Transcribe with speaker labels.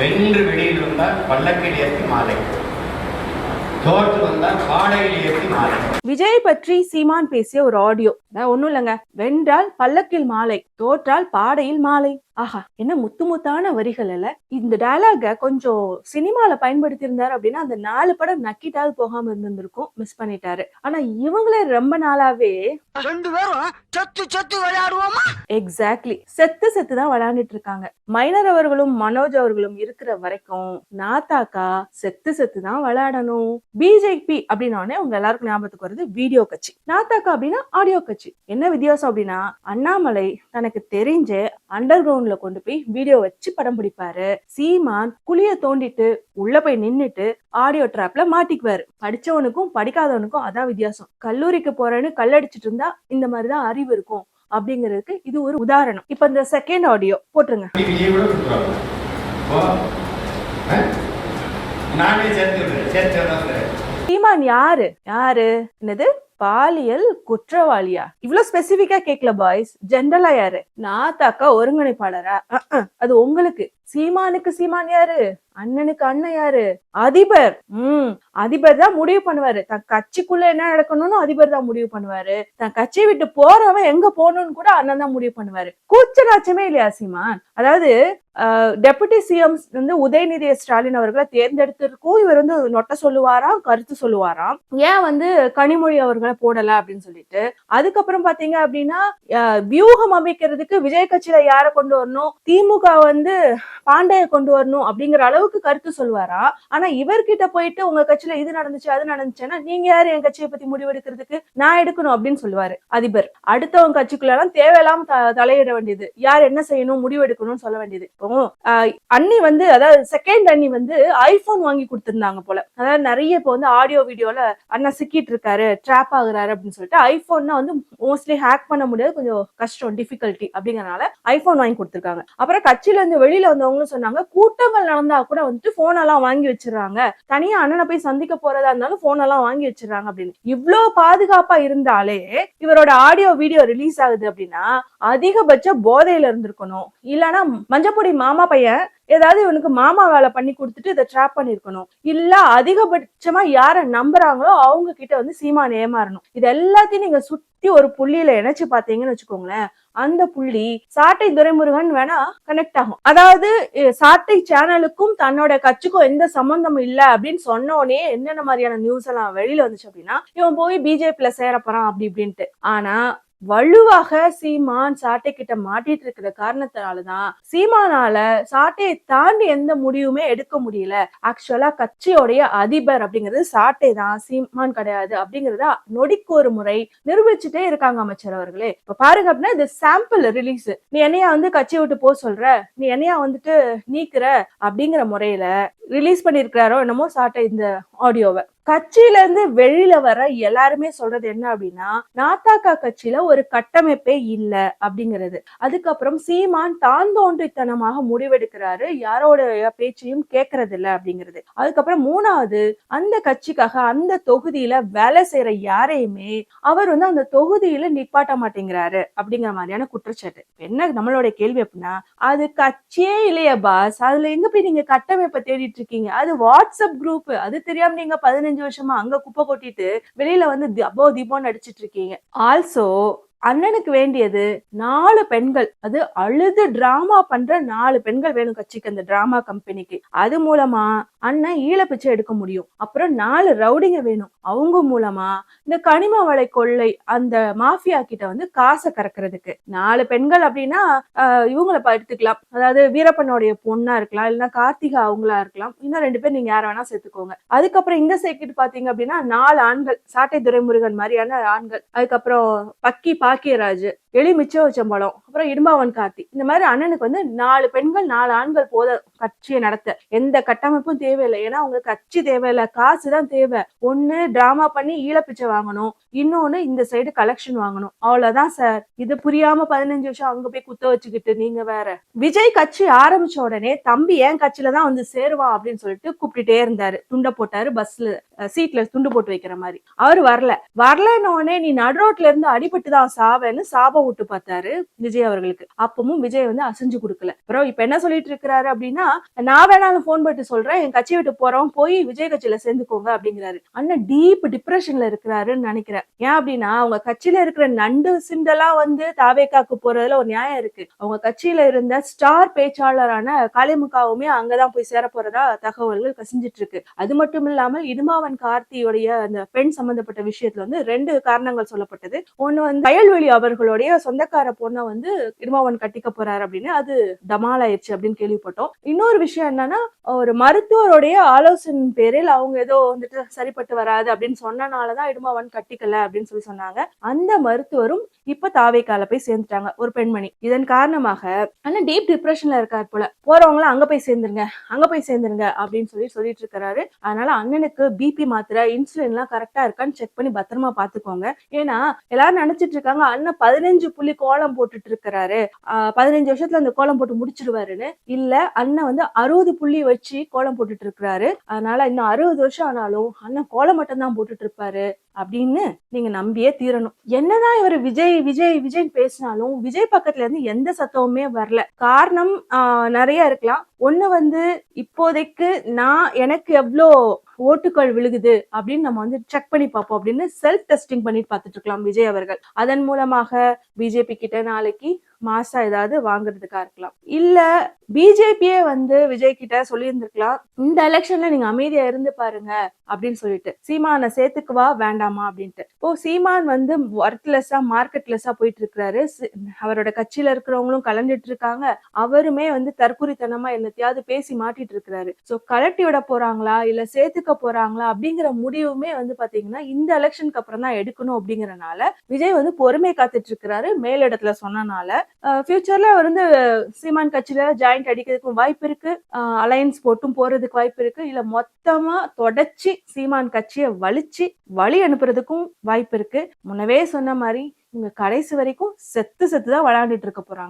Speaker 1: வென்று வெளியில் வந்தால் பல்லக்கில் ஏற்றி மாலை தோற்று வந்தால் பாடையில் ஏற்றி மாலை
Speaker 2: விஜய் பற்றி சீமான் பேசிய ஒரு ஆடியோ. ஒண்ணும் இல்லைங்க. வென்றால் பல்லக்கில் மாலை தோற்றால் பாடையில் மாலை. ஆஹா என்ன முத்து முத்தான வரிகள் இல்ல. இந்த டயலாக கொஞ்சம் சினிமால பயன்படுத்தி இருந்தாரு அப்படின்னா அந்த நாலு படம் நக்கிட்டாவது போகாம இருந்திருக்கும் மிஸ் பண்ணிட்டாரு. ஆனா இவங்களே ரொம்ப நாளாவே
Speaker 3: ரெண்டு பேரும் சத்து சத்து விளையாடுவோமா?
Speaker 2: எக்ஸாக்ட்லி செத்து செத்து தான் விளையாண்டுட்டு இருக்காங்க. மைனர் அவர்களும் மனோஜ் அவர்களும் இருக்கிற வரைக்கும் நாத்தாக்கா செத்து செத்து தான் விளையாடணும். பிஜேபி அப்படின்னோடனே உங்க எல்லாருக்கும் ஞாபகத்துக்கு வருது வீடியோ கட்சி. நாத்தாக்கா அப்படின்னா ஆடியோ கட்சி. என்ன வித்தியாசம் அப்படின்னா அண்ணாமலை தனக்கு தெரிஞ்ச அண்டர் கிரவுண்ட்ல கொண்டு போய் வீடியோ வச்சு படம் பிடிப்பாரு. சீமான் குழிய தோண்டிட்டு உள்ள போய் நின்னுட்டு ஆடியோ டிராப்ல மாட்டிக்குவாரு. படிச்சவனுக்கும் படிக்காதவனுக்கும் அதான் வித்தியாசம். கல்லூரிக்கு போறேன்னு கல்லடிச்சிட்டு இருந்தா இந்த மாதிரிதான் அறிவு இருக்கும் அப்படிங்கிறதுக்கு இது ஒரு உதாரணம். இப்ப இந்த செகண்ட் ஆடியோ போட்டுருங்க
Speaker 1: விஜய் கூட கொடுத்துருவாங்க ஓ ஆ? நானே சேர்த்து சேர்த்து
Speaker 2: சீமான் யாரு? யாரு? என்னது? பாலியல் குற்றவாளியா? இவ்வளவு ஸ்பெசிபிக்கா கேக்கல பாய்ஸ் ஜென்ரலா யாரு? நாத்தாக்கா ஒருங்கிணைப்பாளரா? அது உங்களுக்கு. சீமானுக்கு சீமான் யாரு? அண்ணனுக்கு அண்ணன் யாரு? அதிபர். உம் அதிபர் தான் முடிவு பண்ணுவாரு. தன் கட்சிக்குள்ள என்ன நடக்கணும்னு அதிபர் தான் முடிவு பண்ணுவாரு. தன் கட்சியை விட்டு போறவன் எங்க போகணும்னு கூட அண்ணன் தான் முடிவு பண்ணுவாரு. கூச்சநாச்சமே இல்லையா சீமான்? அதாவது டெபுட்டி சிஎம் வந்து உதயநிதி ஸ்டாலின் அவர்களை தேர்ந்தெடுத்திருக்கும். இவர் வந்து நொட்ட சொல்லுவாராம் கருத்து சொல்லுவாராம். ஏன் வந்து கனிமொழி அவர்களை போடல அப்படின்னு சொல்லிட்டு. அதுக்கப்புறம் பாத்தீங்க அப்படின்னா வியூகம் அமைக்கிறதுக்கு விஜய் கட்சியில யார கொண்டு வரணும்? திமுக வந்து பாண்டைய கொண்டு வரணும் அப்படிங்கிற அளவுக்கு கருத்து சொல்வாரா? ஆனா இவர்கிட்ட போயிட்டு உங்க கட்சியில இது நடந்துச்சு அது நடந்துச்சுன்னா நீங்க யாரு என் கட்சியை பத்தி முடிவெடுக்கிறதுக்கு? நான் எடுக்கணும் அப்படின்னு சொல்லுவாரு அதிபர். அடுத்தவங்க கட்சிக்குள்ள எல்லாம் தேவையில்லாம த- தலையிட வேண்டியது. யார் என்ன செய்யணும் முடிவெடுக்கணும்னு சொல்ல வேண்டியது. இப்போ அண்ணி வந்து அதாவது செகண்ட் அண்ணி வந்து ஐபோன் வாங்கி கொடுத்திருந்தாங்க போல. அதாவது நிறைய இப்போ வந்து ஆடியோ வீடியோல அண்ணா சிக்கிட்டு இருக்காரு ட்ராப்பா ஆகுறாரு அப்படின்னு சொல்லிட்டு ஐபோன்னா வந்து மோஸ்ட்லி ஹேக் பண்ண முடியாது கொஞ்சம் கஷ்டம் டிஃபிகல்ட்டி அப்படிங்கறனால ஐபோன் வாங்கி கொடுத்துருக்காங்க. அப்புறம் கட்சியில இருந்து வெளியில வந்தவங்களும் சொன்னாங்க கூட்டங்கள் நடந்தா கூட வந்துட்டு போன் எல்லாம் வாங்கி வச்சிடுறாங்க. தனியா அண்ணனை போய் சந்திக்க போறதா இருந்தாலும் போன் எல்லாம் வாங்கி வச்சிடுறாங்க அப்படின்னு. இவ்வளவு பாதுகாப்பா இருந்தாலே இவரோட ஆடியோ வீடியோ ரிலீஸ் ஆகுது அப்படின்னா அதிகபட்ச போதையில இருந்திருக்கணும். இல்லனா மஞ்சப்பொடி மாமா பையன் ஏதாவது இவனுக்கு மாமா வேலை பண்ணி கொடுத்துட்டு இதை ட்ராப் பண்ணிருக்கணும். இல்ல அதிகபட்சமா யார நம்புறாங்களோ அவங்க கிட்ட வந்து சீமான் ஏமாறணும். இது எல்லாத்தையும் நீங்க சுத்தி ஒரு புள்ளியில இணைச்சு பாத்தீங்கன்னு வச்சுக்கோங்களேன். அந்த புள்ளி சாட்டை துரைமுருகன் வேணா கனெக்ட் ஆகும். அதாவது சாட்டை சேனலுக்கும் தன்னோட கட்சிக்கும் எந்த சம்பந்தம் இல்ல அப்படின்னு சொன்னோடனே என்னென்ன மாதிரியான நியூஸ் எல்லாம் வெளியில வந்துச்சு அப்படின்னா இவன் போய் பிஜேபில சேரப்போறான் போறான் அப்படி இப்படின்ட்டு. ஆனா வலுவாக சீமான் சாட்டை கிட்ட மாட்டிட்டு இருக்கிற காரணத்தினாலதான் சீமானால சாட்டையை தாண்டி எந்த முடிவுமே எடுக்க முடியல. ஆக்சுவலா கட்சியோடைய அதிபர் அப்படிங்கிறது சாட்டை தான் சீமான் கிடையாது அப்படிங்கறத நொடிக்கு ஒரு முறை நிரூபிச்சுட்டே இருக்காங்க அமைச்சர் அவர்களே. இப்ப பாருங்க அப்படின்னா இது சாம்பிள் ரிலீஸ் நீ என்னையா வந்து கட்சியை விட்டு போக சொல்ற? நீ என்னையா வந்துட்டு நீக்குற? அப்படிங்கிற முறையில ரிலீஸ் பண்ணிருக்கிறாரோ என்னமோ சாட்டை இந்த ஆடியோவை கட்சியில இருந்து வெளியில வர எல்லாருமே சொல்றது என்ன அப்படின்னா நாத்தாக்கா கட்சியில ஒரு கட்டமைப்பே இல்ல அப்படிங்கிறது. அதுக்கப்புறம் சீமான் தான் தோன்றித்தனமாக முடிவெடுக்கிறாரு யாரோட பேச்சையும் கேட்கறது இல்ல அப்படிங்கிறது. அதுக்கப்புறம் மூணாவது அந்த கட்சிக்காக அந்த தொகுதியில வேலை செய்யற யாரையுமே அவர் வந்து அந்த தொகுதியில நிப்பாட்ட மாட்டேங்கிறாரு அப்படிங்கிற மாதிரியான குற்றச்சாட்டு. என்ன நம்மளோட கேள்வி அப்படின்னா அது கட்சியே இல்லையா பாஸ். அதுல எங்க போய் நீங்க கட்டமைப்பை தேடிட்டு இருக்கீங்க? அது வாட்ஸ்அப் குரூப் அது தெரியாம நீங்க பதினஞ்சு வருஷமா அங்க குப்பை கொட்டிட்டு வெளியில வந்து தி- அப்போ தீபம் நடிச்சிட்டு இருக்கீங்க. ஆல்சோ அண்ணனுக்கு வேண்டியது நாலு பெண்கள். அது அழுது டிராமா பண்ற நாலு பெண்கள் வேணும் கட்சிக்கு அந்த டிராமா கம்பெனிக்கு அது மூலமா அண்ணன் ஈழ பிச்சை எடுக்க முடியும். அப்புறம் நாலு ரவுடிங்க வேணும். அவங்க மூலமா இந்த கனிம வளை கொள்ளை அந்த மாஃபியா கிட்ட வந்து காசை கறக்கிறதுக்கு. நாலு பெண்கள் அப்படின்னா இவங்களை ப- எடுத்துக்கலாம் அதாவது வீரப்பனுடைய பொண்ணா இருக்கலாம் இல்லைன்னா கார்த்திகா அவங்களா இருக்கலாம். இன்னும் ரெண்டு பேர் நீங்க யார வேணா சேர்த்துக்கோங்க. அதுக்கப்புறம் இந்த சைக்கிட்டு பாத்தீங்க அப்படின்னா நாலு ஆண்கள். சாட்டை துரைமுருகன் மாதிரியான ஆண்கள். அதுக்கப்புறம் பக்கி பா பாக்கியராஜ் எலி மிச்சம் வச்சம்பழம் அப்புறம் இடும்பாவன் கார்த்தி. இந்த மாதிரி அண்ணனுக்கு வந்து நாலு பெண்கள் நாலு ஆண்கள் போத கட்சியை நடத்த. எந்த கட்டமைப்பும் தேவையில்லை. ஏன்னா அவங்க கட்சி தேவையில்லை. காசு தான் தேவை. ஒன்னு டிராமா பண்ணி ஈழப்பிச்சை வாங்கணும். இன்னொன்னு இந்த சைடு கலெக்ஷன் வாங்கணும். அவ்வளவுதான் சார் இது புரியாம பதினஞ்சு வருஷம் அங்க போய் குத்த வச்சுக்கிட்டு நீங்க வேற. விஜய் கட்சி ஆரம்பிச்ச உடனே தம்பி ஏன் கட்சியில தான் வந்து சேருவா அப்படின்னு சொல்லிட்டு கூப்பிட்டுட்டே இருந்தாரு. துண்டை போட்டாரு பஸ்ல சீட்ல துண்டு போட்டு வைக்கிற மாதிரி. அவர் வரல. வரலன்னு உடனே நீ நடுரோட்ல இருந்து அடிபட்டு தான் சாவேன்னு சாப விட்டு பார்த்தாரு விஜய் அவர்களுக்கு. அப்பவும் விஜய் வந்து அசைஞ்சு கொடுக்கல. அப்புறம் இப்ப என்ன சொல்லிட்டு இருக்கிறாரு அப்படின்னா நான் வேணாலும் ஃபோன் போட்டு சொல்றேன் என் கட்சி விட்டு போறோம் போய் விஜய் கட்சியில சேர்ந்துக்கோங்க அப்படிங்கிறாரு. அண்ணன் டீப் டிப்ரெஷன்ல இருக்கிறாருன்னு நினைக்கிறேன். ஏன் அப்படின்னா அவங்க கட்சியில இருக்கிற நண்டு சிண்டெல்லாம் வந்து தாவேக்காக்கு போறதுல ஒரு நியாயம் இருக்கு. அவங்க கட்சியில இருந்த ஸ்டார் பேச்சாளரான காளிமுகாவுமே அங்கதான் போய் சேர போறதா தகவல்கள் கசிஞ்சிட்டு இருக்கு. அது மட்டும் இல்லாமல் இடுமாவன் கார்த்தியோடைய அந்த பெண் சம்பந்தப்பட்ட விஷயத்துல வந்து ரெண்டு காரணங்கள் சொல்லப்பட்டது. ஒண்ணு வந்து வயல்வெளி அவர்களுடைய சொந்தக்கார பொண்ணை வந்து இடுமாவன் கட்டிக்க போறாரு அப்படின்னு அது டமால் ஆயிடுச்சு அப்படின்னு கேள்விப்பட்டோம். இன்னொரு விஷயம் என்னன்னா ஒரு மருத்துவருடைய ஆலோசனை பேரில் அவங்க ஏதோ வந்துட்டு சரிப்பட்டு வராது அப்படின்னு சொன்னனாலதான் இடுமாவன் கட்டிக்கல அப்படின்னு சொல்லி சொன்னாங்க. அந்த மருத்துவரும் இப்ப தாவேக்கால போய் சேர்ந்துட்டாங்க ஒரு பெண்மணி. இதன் காரணமாக அண்ணன் டீப் டிப்ரெஷன்ல இருக்கார் போல. போறவங்கள அங்க போய் சேர்ந்துருங்க அங்க போய் சேர்ந்துருங்க அப்படின்னு சொல்லி சொல்லிட்டு இருக்கிறாரு. அதனால அண்ணனுக்கு பிபி மாத்திரை இன்சுலின் எல்லாம் கரெக்டா இருக்கான்னு செக் பண்ணி பத்திரமா பாத்துக்கோங்க. ஏன்னா எல்லாரும் நினைச்சிட்டு இருக்காங்க அண்ணன் பதினஞ்சு புள்ளி கோலம் போட்டுட்டு இருக்கிறாரு. ஆஹ் பதினஞ்சு வருஷத்துல அந்த கோலம் போட்டு முடிச்சிருவாருன்னு. இல்ல அண்ணன் வந்து அறுபது புள்ளி வச்சு கோலம் போட்டுட்டு இருக்கிறாரு அதனால இன்னும் அறுபது வருஷம் ஆனாலும் அண்ணன் கோலம் மட்டும் தான் போட்டுட்டு இருப்பாரு அப்படின்னு நீங்க நம்பியே தீரணும். என்னதான் இவர் விஜய் விஜய் விஜய் பேசினாலும் விஜய் பக்கத்துல இருந்து எந்த சத்தமுமே வரல. காரணம் நிறைய இருக்கலாம். ஒண்ணு வந்து இப்போதைக்கு நான் எனக்கு எவ்வளோ ஓட்டுக்கள் விழுகுது அப்படின்னு நம்ம வந்து செக் பண்ணி பார்ப்போம் அப்படின்னு செல்ஃப் டெஸ்டிங் பண்ணிட்டு பார்த்துட்டு இருக்கலாம் விஜய் அவர்கள். அதன் மூலமாக பிஜேபி கிட்ட நாளைக்கு மாசா ஏதாவது வாங்குறதுக்கா இருக்கலாம். இல்ல பிஜேபியே வந்து விஜய் கிட்ட சொல்லியிருந்திருக்கலாம். இந்த எலெக்ஷன்ல நீங்க அமைதியா இருந்து பாருங்க அப்படின்னு சொல்லிட்டு. சீமானை சேர்த்துக்குவா வேண்டாமா அப்படின்ட்டு. இப்போ சீமான் வந்து ஒர்க்லெஸ்ஸா மார்க்கெட்லெஸ்ஸா போயிட்டு இருக்கிறாரு. அவரோட கட்சியில இருக்கிறவங்களும் கலந்துட்டு இருக்காங்க. அவருமே வந்து தற்குறித்தனமா என்னத்தையாவது பேசி மாட்டிட்டு இருக்கிறாரு. சோ கலட்டி விட போறாங்களா? இல்ல சேர்த்துக்க போறாங்களா அப்படிங்கிற முடிவுமே வந்து பாத்தீங்கன்னா இந்த எலெக்ஷனுக்கு அப்புறம் தான் எடுக்கணும் அப்படிங்கறனால விஜய் வந்து பொறுமை காத்துட்டு இருக்கிறாரு. மேலிடத்துல சொன்னனால ஃபியூச்சர்ல அவர் வந்து சீமான் கட்சியில ஜாயிண்ட் அடிக்கிறதுக்கும் வாய்ப்பு இருக்கு. அலையன்ஸ் போட்டும் போறதுக்கு வாய்ப்பு இருக்கு. இல்ல மொத்தமா தொடச்சி சீமான் கட்சியை வலிச்சு வழி அனுப்புறதுக்கும் வாய்ப்பு இருக்கு. முன்னவே சொன்ன மாதிரி இவங்க கடைசி வரைக்கும் செத்து செத்து தான் விளையாண்டுட்டு இருக்க போறாங்க.